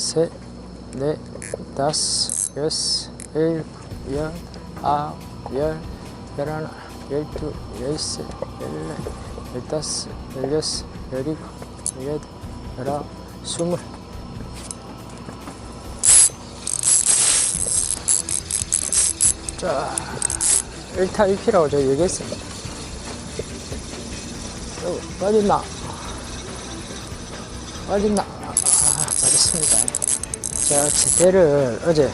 셋, 넷, 다섯, 여섯, 일곱, 열, 아홉, 열, 열하나, 열둘, 열셋, 열넷, 열다섯, 열여섯, 열일곱, 열여덟, 열아홉, 스물. 자, 1타 1피라고 제가 얘기했습니다. 어, 빠졌나? 빠졌나? 아, 빠졌습니다. 제가 배를 어제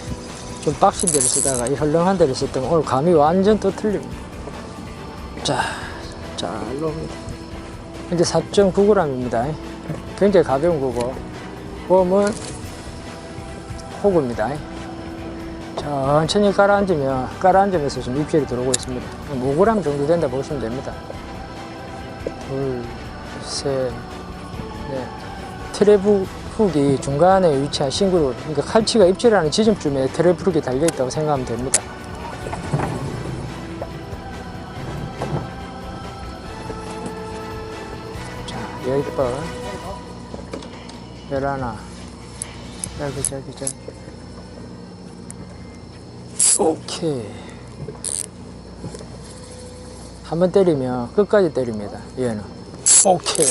좀 빡신 데를 쓰다가 이 헐렁한 데를 썼더니 오늘 감이 완전 또 틀립니다. 자, 잘 나옵니다. 현재 4.9g입니다. 굉장히 가벼운 거고, 웜은 호구입니다. 천천히 깔아앉으면, 깔아앉으면서 지금 입질이 들어오고 있습니다. 5g 정도 된다 보시면 됩니다. 둘, 셋, 넷. 트랩 훅이 중간에 위치한 싱그로, 그러니까 칼치가 입질하는 지점쯤에 훅이 달려있다고 생각하면 됩니다. 자, 열 번, 열하나, 여기, 저기, 저기. 오케이. 한 번 때리면 끝까지 때립니다. 얘는. 오케이.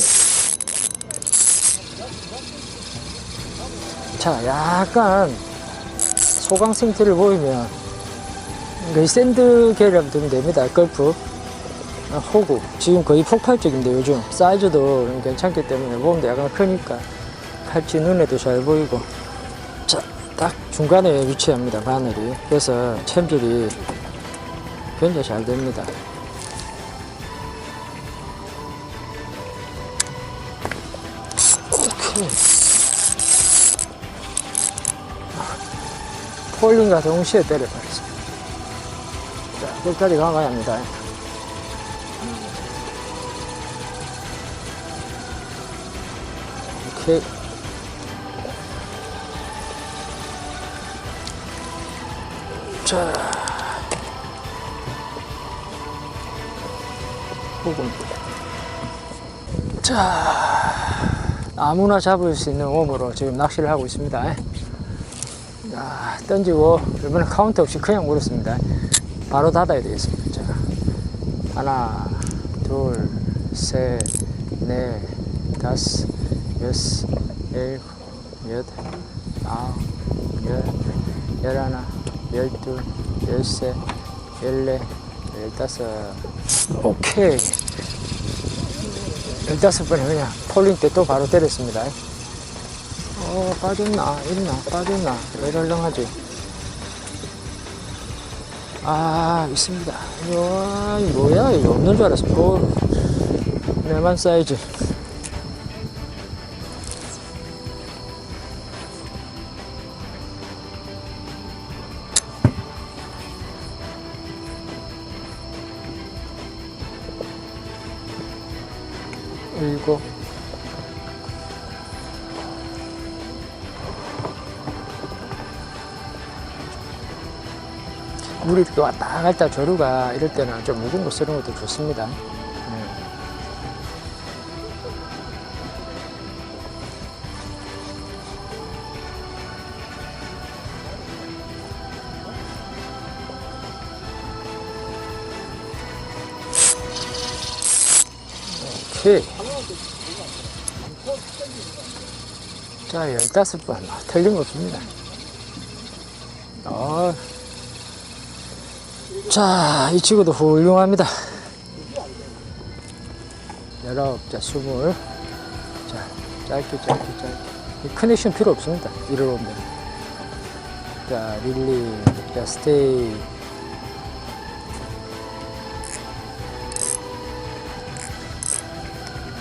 자, 약간 소강 생태를 보이면 거의 샌드 계열이라고 보면 됩니다. 걸프. 아, 호구. 지금 거의 폭발적인데 요즘 사이즈도 괜찮기 때문에 몸도 약간 크니까 칼치 눈에도 잘 보이고 자, 딱 중간에 위치합니다. 바늘이. 그래서 챔질이 굉장히 잘 됩니다. 폴링과 동시에 때려버렸습니다. 자, 끝까지 가가야 합니다. 오케이. 자. 호흡입니다. 자. 아무나 잡을 수 있는 웜으로 지금 낚시를 하고 있습니다. 자, 던지고 이번엔 카운트 없이 그냥 물었습니다. 바로 닫아야 되겠습니다. 자, 하나, 둘, 셋, 넷, 다섯, 여섯, 일곱, 여덟, 아홉, 열, 열하나, 열둘, 열셋, 열넷, 열다섯. 오케이. 열다섯 번에 그냥 폴링 때 또 바로 때렸습니다. 어, 빠졌나? 있나? 빠졌나? 왜 덜렁하지? 아, 있습니다. 와, 이 뭐야? 이거 없는 줄 알았어. 뭐, 내만 사이즈. 일곱. 물이 이렇게 왔다 갔다 조류가 이럴 때는 좀 묵은 거 쓰는 것도 좋습니다. 네. 오케이. 자, 열다섯 번. 틀린 거 없습니다. 어. 자, 이 친구도 훌륭합니다. 열아홉, 자, 스물. 자, 짧게, 짧게, 짧게. 이 커넥션 필요 없습니다. 이를 오면. 자, 릴리, 자, 스테이.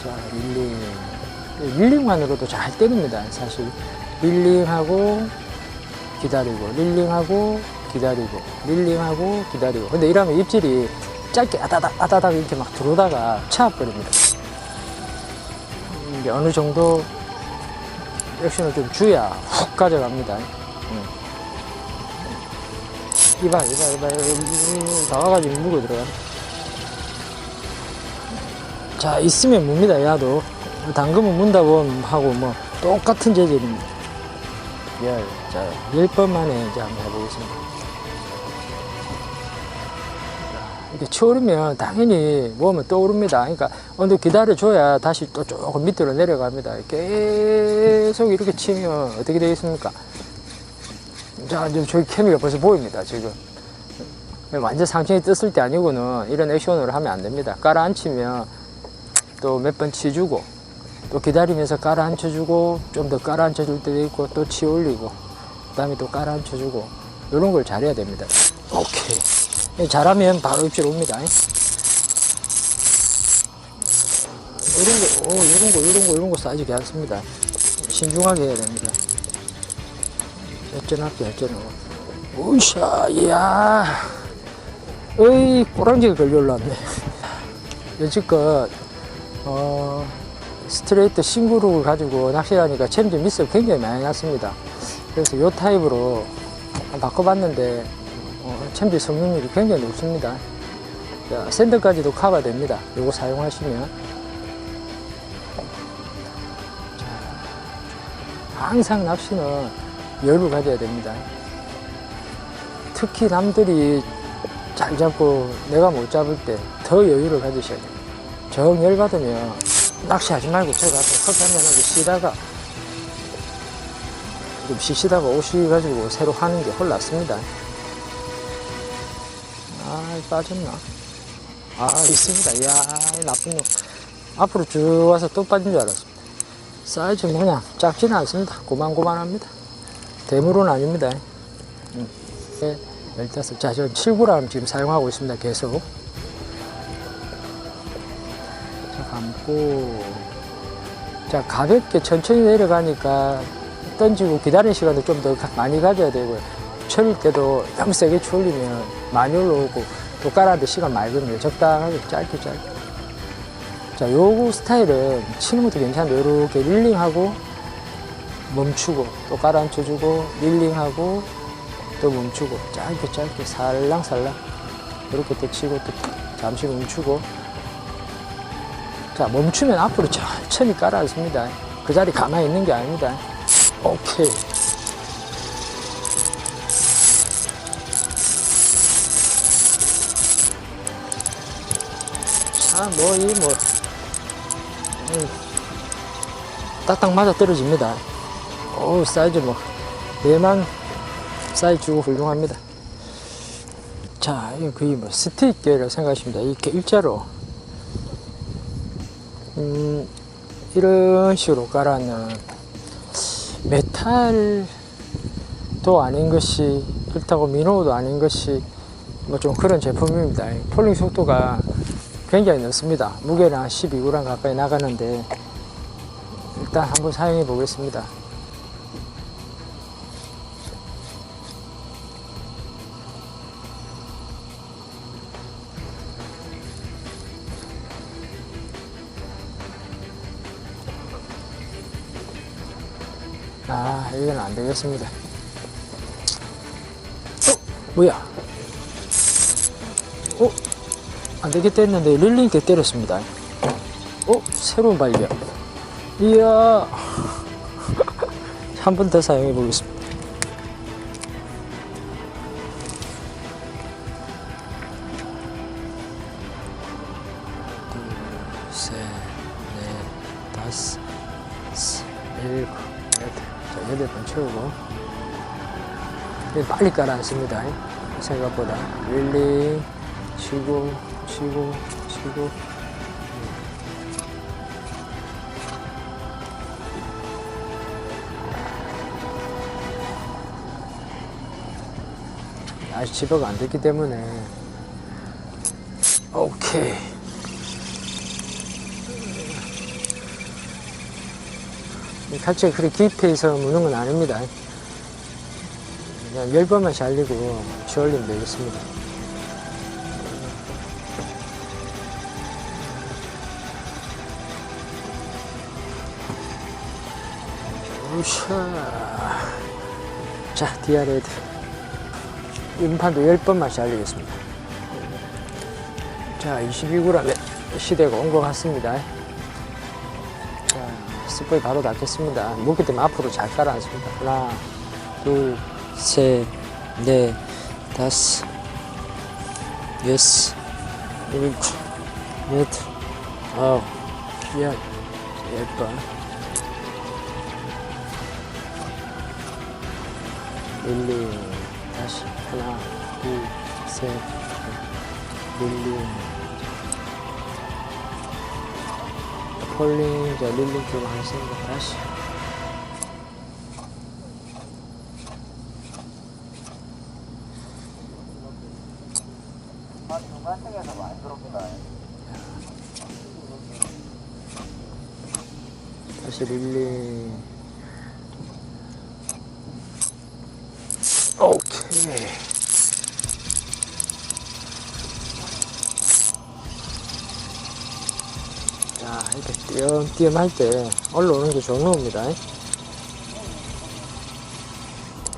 자, 릴링. 릴링만으로도 잘 때립니다, 사실. 릴링하고 기다리고, 릴링하고 기다리고, 릴링하고 기다리고. 근데 이러면 입질이 짧게 아다닥, 아다닥 이렇게 막 들어오다가 차버립니다. 이게 어느 정도 액션을 좀 줘야 훅 가져갑니다. 음. 이봐, 이봐, 이봐, 나와가지고 물고 들어가. 자, 있으면 묵니다, 야도. 당근은 문다고 하고 뭐 똑같은 재질입니다. 열. 자, 열번 만에 이제 한번 해보겠습니다. 이렇게 추우면 당연히 몸은 떠오릅니다. 그러니까 어느 기다려줘야 다시 또 조금 밑으로 내려갑니다. 계속 이렇게 치면 어떻게 되겠습니까? 자, 이제 저기 케미가 벌써 보입니다, 지금. 완전 상층이 떴을 때 아니고는 이런 액션으로 하면 안 됩니다. 깔아앉히면 또 몇 번 치주고 또 기다리면서 깔아앉혀주고 좀 더 깔아앉혀줄 때도 있고 또 치 올리고 그 다음에 또 깔아앉혀주고 이런 걸 잘해야 됩니다. 오케이. 잘하면 바로 입질 옵니다. 이런 거, 오, 이런 거, 이런 거, 이런 거 사이즈 괜찮습니다. 신중하게 해야 됩니다. 열전할게, 열전하고. 오샤, 이야. 어이, 꼬랑지가 걸려 올랐네. 여지껏, 어, 스트레이트 싱그룹을 가지고 낚시를 하니까 챔질 미스가 굉장히 많이 났습니다. 그래서 이 타입으로 바꿔봤는데, 어, 챔질 성능률이 굉장히 높습니다. 자, 샌드까지도 커버 됩니다. 이거 사용하시면. 항상 낚시는 여유를 가져야 됩니다. 특히 남들이 잘 잡고 내가 못 잡을 때 더 여유를 가지셔야 돼요. 정 열받으면 낚시하지 말고 가서 커피 한잔 하고 쉬다가 좀 쉬시다가 오셔가지고 새로 하는 게 훨 낫습니다. 아, 빠졌나? 아, 있습니다. 이야, 이 나쁜 놈. 앞으로 쭉 와서 또 빠진 줄 알았습니다. 사이즈 뭐냐 작지는 않습니다 고만고만합니다 대물은 아닙니다 음. 네, 15. 자, 저 7g 지금 사용하고 있습니다 계속 자, 감고 자, 가볍게 천천히 내려가니까 던지고 기다리는 시간도 좀 더 많이 가져야 되고요 철일 때도 너무 세게 추올리면 많이 올라오고 또 깔아도 시간 걸립니다 적당하게 짧게 짧게 자, 요거 스타일은 치는 것도 괜찮은데, 요렇게 릴링하고, 멈추고, 또 깔아앉혀주고, 릴링하고, 또 멈추고, 짧게 짧게, 살랑살랑. 이렇게 또 치고, 또 잠시 멈추고. 자, 멈추면 앞으로 천천히 깔아앉습니다. 그 자리 가만히 있는 게 아닙니다. 오케이. 자, 뭐, 이, 뭐, 음, 딱딱 맞아 떨어집니다. 오 사이즈 뭐 대만 사이즈 주고 훌륭합니다. 자, 거의 뭐 스틱계라고 생각하십니다. 이렇게 일자로 음, 이런 식으로 깔아놓은 메탈도 아닌 것이 그렇다고 미노도 아닌 것이 뭐 좀 그런 제품입니다. 폴링 속도가 굉장히 넓습니다. 무게는 한 12g 가까이 나가는데 일단 한번 사용해 보겠습니다. 아, 이건 안 되겠습니다. 어? 뭐야? 어? 안 되겠다 했는데 릴링 때 때렸습니다. 어? 새로운 발견. 이야. 한 번 더 사용해 보겠습니다. 빨리 깔아 앉습니다. 생각보다. 릴링, 치고, 치고, 치고. 아직 집어가 안 됐기 때문에. 오케이. 이 칼치가 그렇게 깊이 있어 무는 건 아닙니다. 그냥 열 번만 잘리고 지올리면 되겠습니다 우샤 자 디아레드 음판도 10번만 잘리겠습니다. 자, 22g의 시대가 온 것 같습니다. 자, 스프에 바로 닫겠습니다. 무기 때문에 앞으로 잘 깔아앉습니다. 하나, 둘, 셋, 넷, 다섯, 여섯, 일곱, 여덟, 아홉, 열, 열 번. 릴리, 다시 하나, 둘, 셋, 넷, 릴리. 폴링, 자, 릴리 좀 하겠습니다. 다시. 다시 릴리. 오케이. 자, 이렇게 띄엄띄엄 할때 올라오는 게 좋은 겁니다.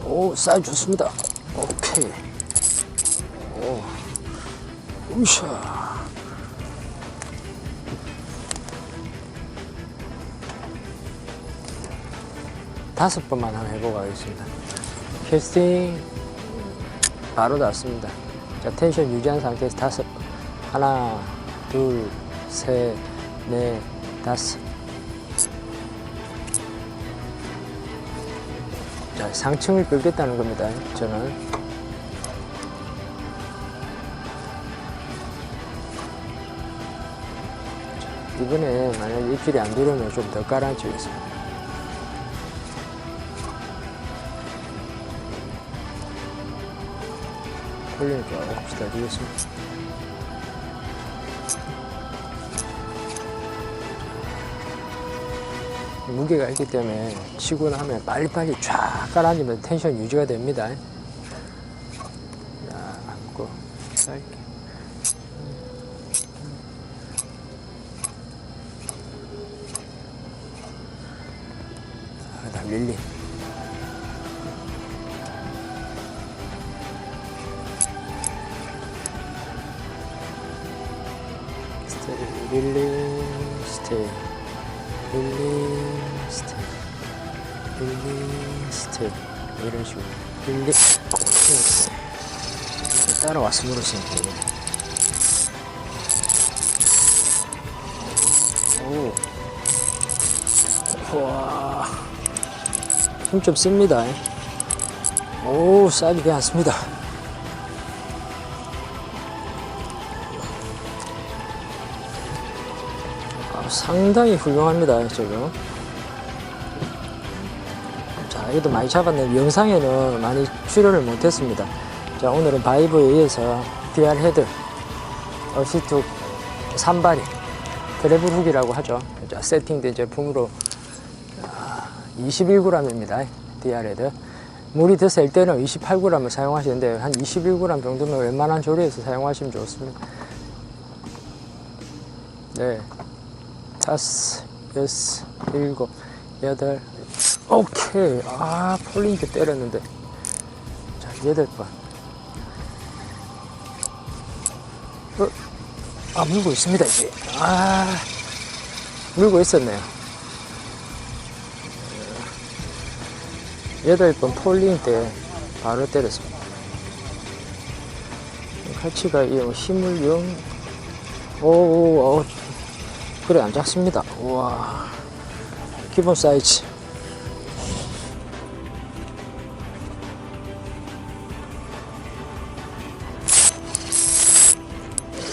오, 사이즈 좋습니다. 오케이. 오, 우샤. 다섯 번만 한번 해보고 가겠습니다. 캐스팅 바로 났습니다. 자, 텐션 유지한 상태에서 다섯 번. 하나, 둘, 셋, 넷, 다섯. 자, 상층을 끌겠다는 겁니다. 저는. 자, 이번에 만약 입질이 안 들어오면 좀 더 깔아주겠습니다. 콜링 조금 기다리겠습니다. 무게가 있기 때문에 치고 나면 빨리빨리 쫙 깔아주면 텐션 유지가 됩니다. 자, 고 짧게. 아, 릴리. 스테이, 릴리, 스테이. 릴리 스텝 릴리 스텝 이런 식으로. 릴리 코스 이렇게 따라왔음으로써 이제 오. 우와. 힘좀 씁니다. 오 사이즈 괜찮습니다 상당히 훌륭합니다, 지금. 자, 이것도 많이 잡았는데, 영상에는 많이 출연을 못했습니다. 자, 오늘은 바이브에 의해서 DR 헤드, 어시툭 산발이, 드래블 훅이라고 하죠. 자, 세팅된 제품으로 21g입니다. DR 헤드. 물이 더셀 때는 28g을 사용하시는데, 한 21g 정도면 웬만한 조리에서 사용하시면 좋습니다. 네. 다섯, 여섯, 일곱, 여덟, 오케이. 아, 폴링도 때렸는데. 자, 여덟 번. 어, 아, 물고 있습니다, 이제. 아, 물고 있었네요. 여덟 번 폴링 때 바로 때렸습니다. 칼치가 이 힘을 영, 오, 오, 오, 그래 안 작습니다. 우와 기본 사이즈.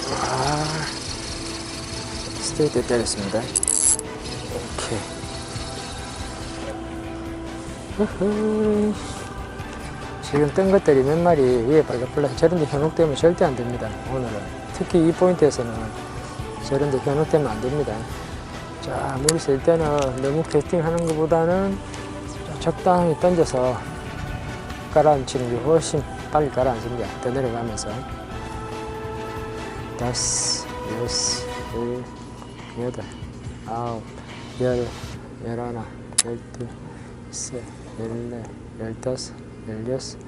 아 스트레이트 때렸습니다. 오케이. 지금 뜬 것들이 몇 마리 위에 발라플라 저런 데 현혹되면 절대 안 됩니다. 오늘은 특히 이 포인트에서는 저런 데 현혹되면 안 됩니다. 자, 셀 때는 너무 캐스팅 하는 것보다는 적당히 던져서 깔아앉히는 게 훨씬 빨리 가라앉습니다. 더 내려가면서. 다섯, 여섯, 일곱, 여덟, 아홉, 열, 열하나, 열둘, 셋, 열넷, 열다섯, 열여섯,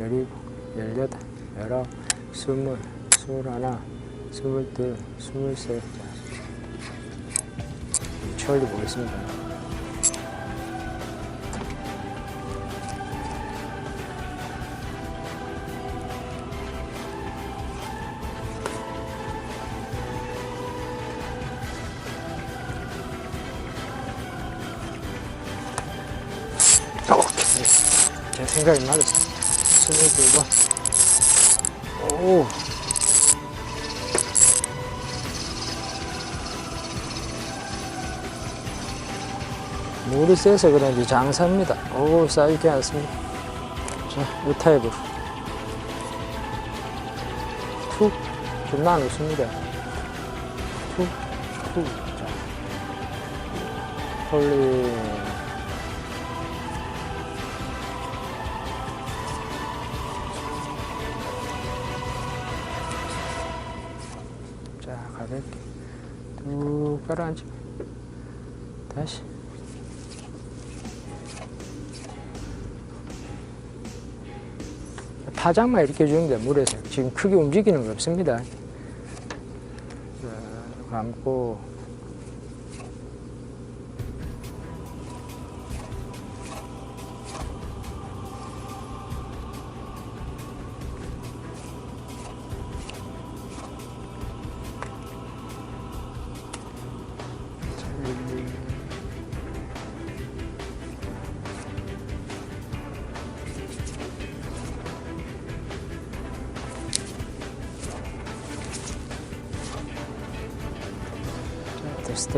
열일곱, 열여덟, 열아홉, 스물, 스물하나, 스물둘, 스물셋. 추월도 보겠습니다. 어, 제 생각이 맞았어. 스물두 번. 오. 물이 세서 그런지 장사입니다. 오, 쌓이지 않습니다. 자, 우타입으로. 툭. 존나 안 웃습니다. 툭, 툭. 자. 홀리. 자, 가볍게. 뚝 가라앉혀. 다 파장만 이렇게 주는 게 물에서 지금 크게 움직이는 거 없습니다. 자, 감고 자,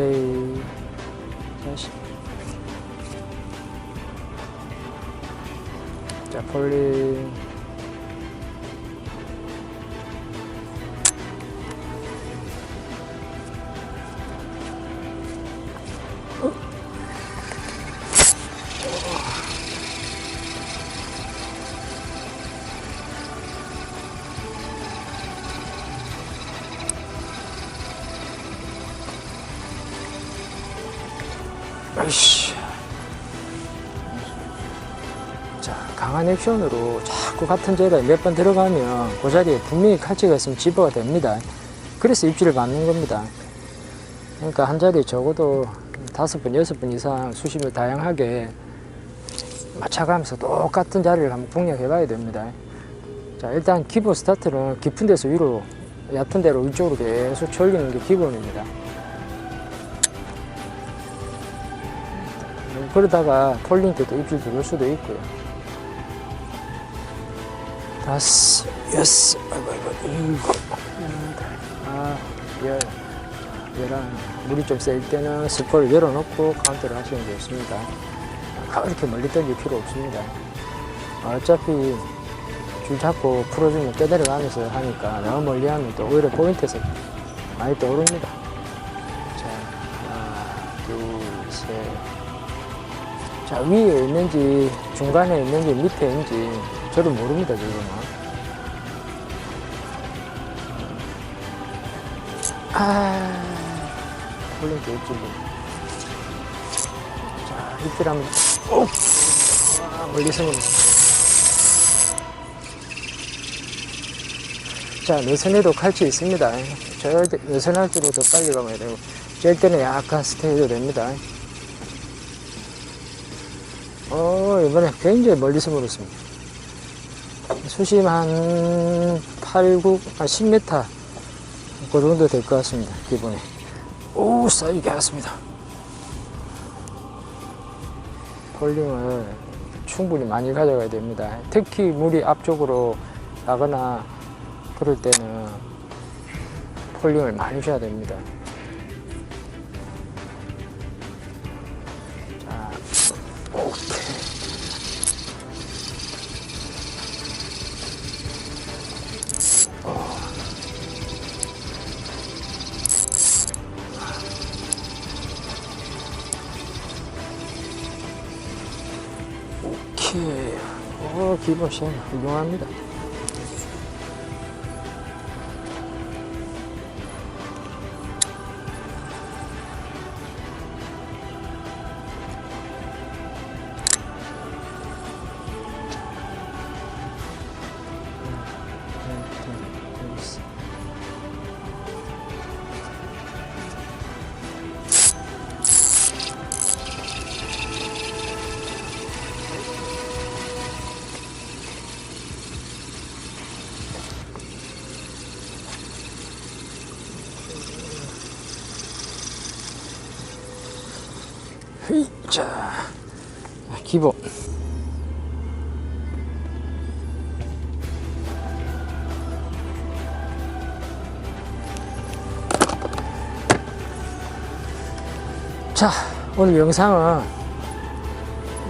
스테이 아이씨. 자, 강한 액션으로 자꾸 같은 자리에 몇 번 들어가면 그 자리에 분명히 칼치가 있으면 집어가 됩니다. 그래서 입질을 받는 겁니다. 그러니까 한 자리에 적어도 다섯 번, 여섯 번 이상 수심을 다양하게 맞춰가면서 똑같은 자리를 한번 공략해 봐야 됩니다. 자, 일단 기본 스타트는 깊은 데서 위로, 얕은 데로 위쪽으로 계속 졸리는 게 기본입니다. 그러다가 폴링 때도 입질 들을 수도 있고요. 다섯, 여섯, 일곱, 여덟, 아, 열, 열한. 물이 좀 셀 때는 스포를 열어놓고 카운트를 하시는 게 좋습니다. 그렇게 멀리 던질 필요 없습니다. 어차피 줄 잡고 풀어주면 깨달아가면서 하니까 너무 멀리 하면 또 오히려 포인트에서 많이 떠오릅니다. 자, 위에 있는지, 중간에 있는지, 밑에 있는지, 저도 모릅니다, 지금은. 아, 홀린 게 있지, 뭐. 자, 입질 한번, 오! 아, 멀리서. 자, 내선에도 칼치 있습니다. 절대, 내선할 때도 더 빨리 가면 되고, 짤 때는 약간 스테이도 됩니다. 어, 이번에 굉장히 멀리서 물었습니다. 수심 한 8, 9, 한 10m. 그 정도 될 것 같습니다. 기본에. 오, 쌓이게 왔습니다. 폴링을 충분히 많이 가져가야 됩니다. 특히 물이 앞쪽으로 나거나 그럴 때는 폴링을 많이 줘야 됩니다. 어, 기본 시험 훌륭합니다. 기본. 자 오늘 영상은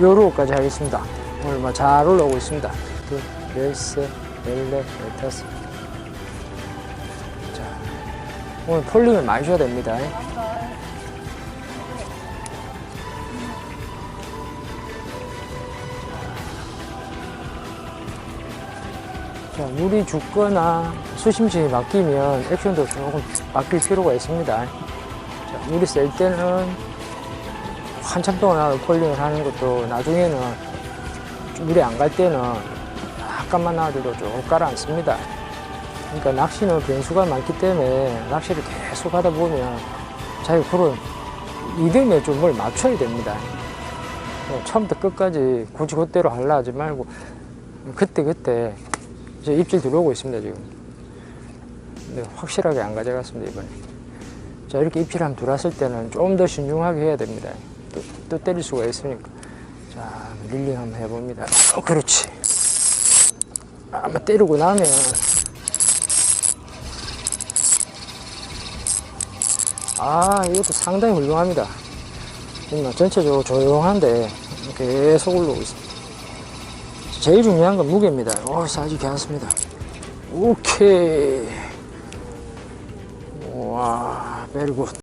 요로까지 하겠습니다. 오늘 뭐 잘 올라오고 있습니다. 둘, 넷셋, 넷넷, 넷다섯. 오늘 폴링을 많이 줘야 됩니다. 물이 죽거나 수심층이 바뀌면 액션도 조금 바뀔 필요가 있습니다. 자, 물이 셀 때는 한참 동안 폴링을 하는 것도 나중에는 좀 물이 안 갈 때는 약간만 놔둬도 쭉 가라앉습니다. 그러니까 낚시는 변수가 많기 때문에 낚시를 계속 하다 보면 자기 그런 리듬에 좀 뭘 맞춰야 됩니다. 어, 처음부터 끝까지 굳이 그대로 하려 하지 말고 그때 그때 이제 입질 들어오고 있습니다 지금. 근데 확실하게 안 가져갔습니다 이번에. 자 이렇게 입질 한번 들어왔을 때는 좀 더 신중하게 해야 됩니다. 또, 또 때릴 수가 있으니까. 자 릴링 한번 해봅니다. 어, 그렇지. 한번 때리고 나면 아 이것도 상당히 훌륭합니다. 전체적으로 조용한데 계속 올라오고 있습니다. 제일 중요한 건 무게입니다. 오, 사이즈 괜찮습니다. 오케이. 와, 베리굿.